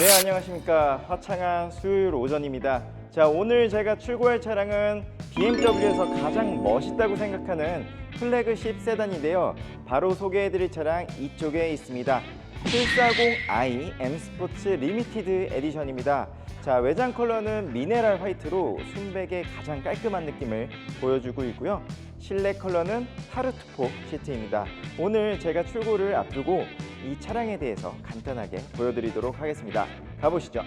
네 안녕하십니까. 화창한 수요일 오전입니다. 자 오늘 제가 출고할 차량은 BMW에서 가장 멋있다고 생각하는 플래그십 세단인데요. 바로 소개해드릴 차량 이쪽에 있습니다. 740i M 스포츠 리미티드 에디션입니다. 자 외장 컬러는 미네랄 화이트로 순백의 가장 깔끔한 느낌을 보여주고 있고요 실내 컬러는 타르투포 시트입니다 오늘 제가 출고를 앞두고 이 차량에 대해서 간단하게 보여드리도록 하겠습니다 가보시죠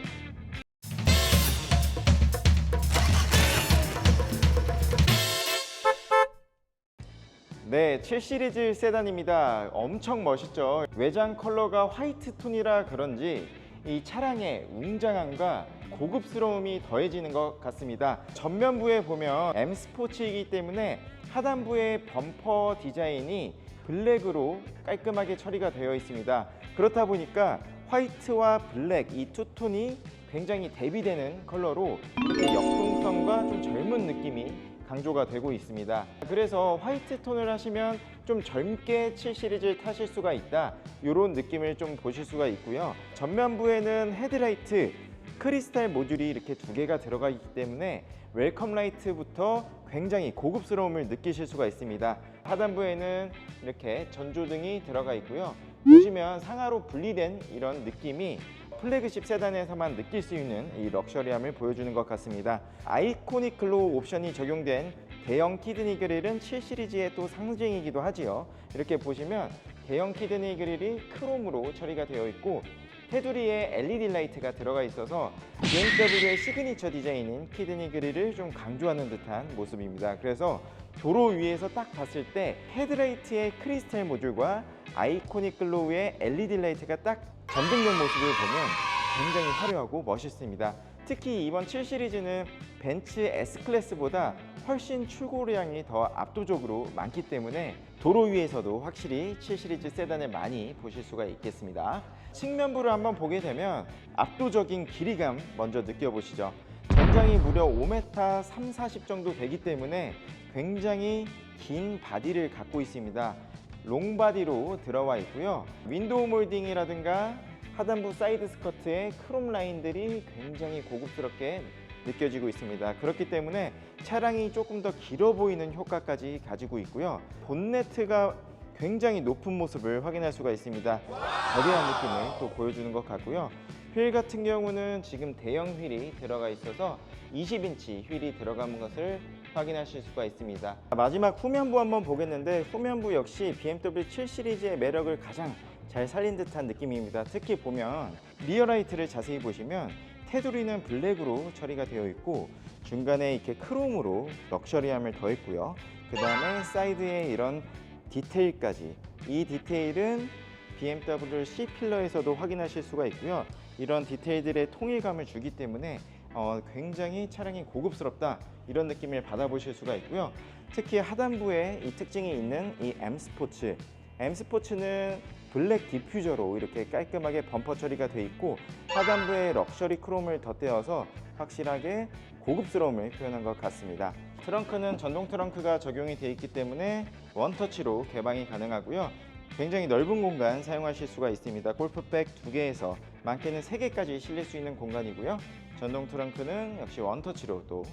네, 7 시리즈 세단입니다. 엄청 멋있죠. 외장 컬러가 화이트 톤이라 그런지 이 차량의 웅장함과 고급스러움이 더해지는 것 같습니다. 전면부에 보면 M 스포츠이기 때문에 하단부의 범퍼 디자인이 블랙으로 깔끔하게 처리가 되어 있습니다. 그렇다 보니까 화이트와 블랙 이 투톤이 굉장히 대비되는 컬러로 이렇게 역동성과 좀 젊은 느낌이 강조가 되고 있습니다. 그래서 화이트 톤을 하시면 좀 젊게 7 시리즈를 타실 수가 있다. 이런 느낌을 좀 보실 수가 있고요. 전면부에는 헤드라이트, 크리스탈 모듈이 이렇게 두 개가 들어가 있기 때문에 웰컴 라이트부터 굉장히 고급스러움을 느끼실 수가 있습니다. 하단부에는 이렇게 전조등이 들어가 있고요. 보시면 상하로 분리된 이런 느낌이 플래그십 세단에서만 느낄 수 있는 이 럭셔리함을 보여주는 것 같습니다. 아이코닉 글로우 옵션이 적용된 대형 키드니 그릴은 7 시리즈의 또 상징이기도 하지요. 이렇게 보시면 대형 키드니 그릴이 크롬으로 처리가 되어 있고 테두리에 LED 라이트가 들어가 있어서 BMW의 시그니처 디자인인 키드니 그릴을 좀 강조하는 듯한 모습입니다. 그래서 도로 위에서 딱 봤을 때 헤드라이트의 크리스탈 모듈과 아이코닉 글로우의 LED 라이트가 딱 전등된 모습을 보면 굉장히 화려하고 멋있습니다. 특히 이번 7 시리즈는 벤츠 S클래스보다 훨씬 출고량이 더 압도적으로 많기 때문에 도로 위에서도 확실히 7 시리즈 세단을 많이 보실 수가 있겠습니다. 측면부를 한번 보게 되면 압도적인 길이감 먼저 느껴보시죠. 전장이 무려 5m 3, 40 정도 되기 때문에 굉장히 긴 바디를 갖고 있습니다. 롱바디로 들어와 있고요. 윈도우 몰딩이라든가 하단부 사이드 스커트의 크롬 라인들이 굉장히 고급스럽게 느껴지고 있습니다. 그렇기 때문에 차량이 조금 더 길어 보이는 효과까지 가지고 있고요. 본네트가 굉장히 높은 모습을 확인할 수가 있습니다. 거대한 느낌을 또 보여주는 것 같고요. 휠 같은 경우는 지금 대형 휠이 들어가 있어서 20인치 휠이 들어간 것을 확인하실 수가 있습니다. 마지막 후면부 한번 보겠는데 후면부 역시 BMW 7 시리즈의 매력을 가장 잘 살린 듯한 느낌입니다. 특히 보면 리어라이트를 자세히 보시면 테두리는 블랙으로 처리가 되어 있고 중간에 이렇게 크롬으로 럭셔리함을 더했고요. 그 다음에 사이드에 이런 디테일까지 이 디테일은 BMW C 필러에서도 확인하실 수가 있고요. 이런 디테일들의 통일감을 주기 때문에 어, 굉장히 차량이 고급스럽다 이런 느낌을 받아보실 수가 있고요. 특히 하단부에 이 특징이 있는 이 M 스포츠 M 스포츠는 블랙 디퓨저로 이렇게 깔끔하게 범퍼 처리가 돼 있고 하단부에 럭셔리 크롬을 덧대어서 확실하게 고급스러움을 표현한 것 같습니다. 트렁크는 전동 트렁크가 적용이 되어 있기 때문에 원터치로 개방이 가능하고요. 굉장히 넓은 공간 사용하실 수가 있습니다. 골프백 두 개에서 많게는 세 개까지 실릴 수 있는 공간이고요. 전동 트렁크는 역시 원터치로 또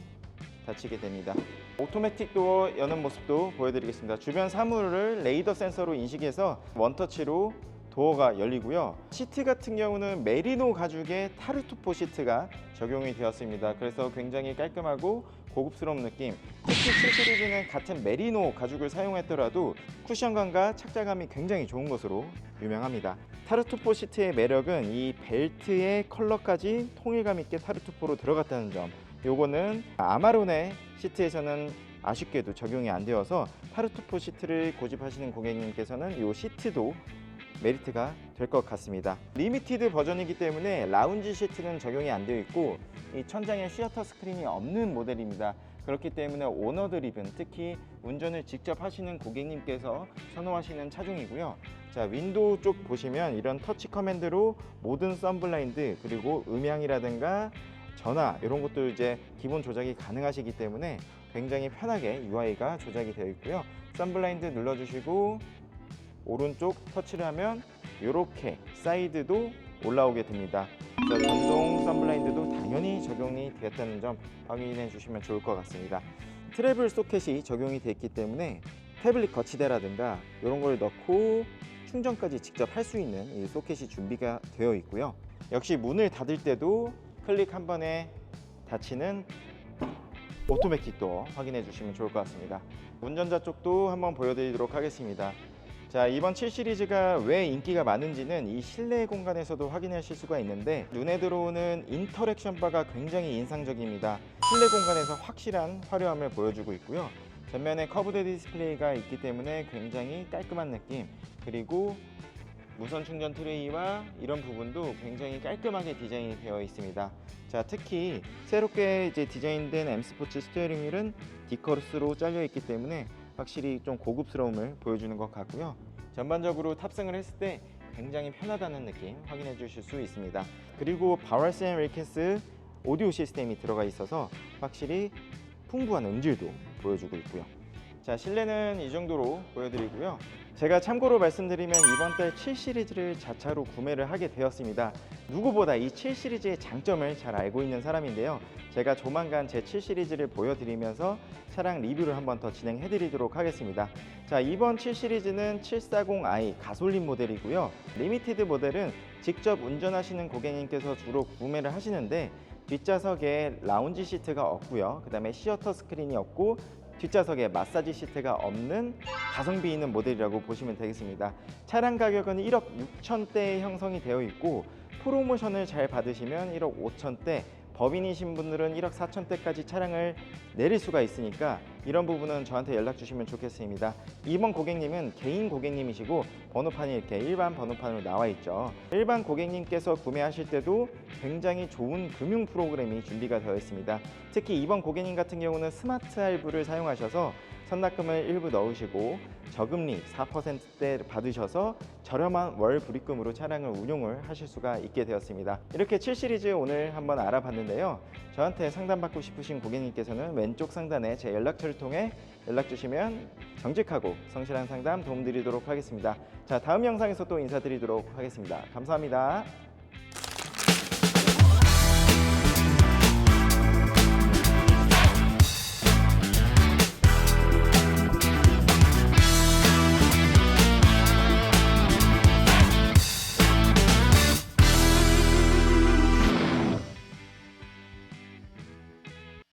닫히게 됩니다. 오토매틱 도어 여는 모습도 보여드리겠습니다. 주변 사물을 레이더 센서로 인식해서 원터치로 도어가 열리고요. 시트 같은 경우는 메리노 가죽의 타르투포 시트가 적용이 되었습니다. 그래서 굉장히 깔끔하고 고급스러운 느낌. 특히 7 시리즈는 같은 메리노 가죽을 사용했더라도 쿠션감과 착자감이 굉장히 좋은 것으로 유명합니다. 타르투포 시트의 매력은 이 벨트의 컬러까지 통일감 있게 타르투포로 들어갔다는 점. 요거는 아마론의 시트에서는 아쉽게도 적용이 안 되어서 타르투포 시트를 고집하시는 고객님께서는 이 시트도 메리트가 될 것 같습니다. 리미티드 버전이기 때문에 라운지 시트는 적용이 안 되어 있고 이 천장에 시어터 스크린이 없는 모델입니다. 그렇기 때문에 오너 드리븐 특히 운전을 직접 하시는 고객님께서 선호하시는 차종이고요. 자 윈도우 쪽 보시면 이런 터치 커맨드로 모든 썬블라인드 그리고 음향이라든가 전화 이런 것도 이제 기본 조작이 가능하시기 때문에 굉장히 편하게 UI가 조작이 되어 있고요. 썬블라인드 눌러주시고 오른쪽 터치를 하면 이렇게 사이드도 올라오게 됩니다. 전동 썬블라인드도 당연히 적용이 되었다는 점 확인해 주시면 좋을 것 같습니다. 트래블 소켓이 적용이 되어 있기 때문에 태블릿 거치대라든가 이런 걸 넣고 충전까지 직접 할 수 있는 이 소켓이 준비가 되어 있고요. 역시 문을 닫을 때도 클릭 한 번에 닫히는 오토매틱 도어 확인해 주시면 좋을 것 같습니다. 운전자 쪽도 한번 보여드리도록 하겠습니다. 자 이번 7 시리즈가 왜 인기가 많은지는 이 실내 공간에서도 확인하실 수가 있는데 눈에 들어오는 인터랙션 바가 굉장히 인상적입니다. 실내 공간에서 확실한 화려함을 보여주고 있고요. 전면에 커브드 디스플레이가 있기 때문에 굉장히 깔끔한 느낌 그리고 무선 충전 트레이와 이런 부분도 굉장히 깔끔하게 디자인이 되어 있습니다. 자, 특히 새롭게 이제 디자인된 M 스포츠 스티어링 휠은 D커스로 잘려 있기 때문에 확실히 좀 고급스러움을 보여주는 것 같고요. 전반적으로 탑승을 했을 때 굉장히 편하다는 느낌 확인해 주실 수 있습니다. 그리고 바월스 앤 윌킨스 오디오 시스템이 들어가 있어서 확실히 풍부한 음질도 보여주고 있고요. 자 실내는 이 정도로 보여드리고요. 제가 참고로 말씀드리면 이번 달 7 시리즈를 자차로 구매를 하게 되었습니다. 누구보다 이 7 시리즈의 장점을 잘 알고 있는 사람인데요. 제가 조만간 제 7 시리즈를 보여드리면서 차량 리뷰를 한번 더 진행해 드리도록 하겠습니다. 자 이번 7 시리즈는 740i 가솔린 모델이고요. 리미티드 모델은 직접 운전하시는 고객님께서 주로 구매를 하시는데 뒷좌석에 라운지 시트가 없고요. 그 다음에 시어터 스크린이 없고 뒷좌석에 마사지 시트가 없는 가성비 있는 모델이라고 보시면 되겠습니다. 차량 가격은 1억 6천대에 형성이 되어 있고 프로모션을 잘 받으시면 1억 5천대 법인이신 분들은 1억 4천대까지 차량을 내릴 수가 있으니까 이런 부분은 저한테 연락 주시면 좋겠습니다. 이번 고객님은 개인 고객님이시고 번호판이 이렇게 일반 번호판으로 나와 있죠. 일반 고객님께서 구매하실 때도 굉장히 좋은 금융 프로그램이 준비가 되어 있습니다. 특히 이번 고객님 같은 경우는 스마트 할부를 사용하셔서 선납금을 일부 넣으시고 저금리 4%대 받으셔서 저렴한 월 불입금으로 차량을 운용을 하실 수가 있게 되었습니다. 이렇게 7 시리즈 오늘 한번 알아봤는데요. 저한테 상담받고 싶으신 고객님께서는 왼쪽 상단에 제 연락처를 통해 연락 주시면 정직하고 성실한 상담 도움드리도록 하겠습니다. 자, 다음 영상에서 또 인사드리도록 하겠습니다. 감사합니다.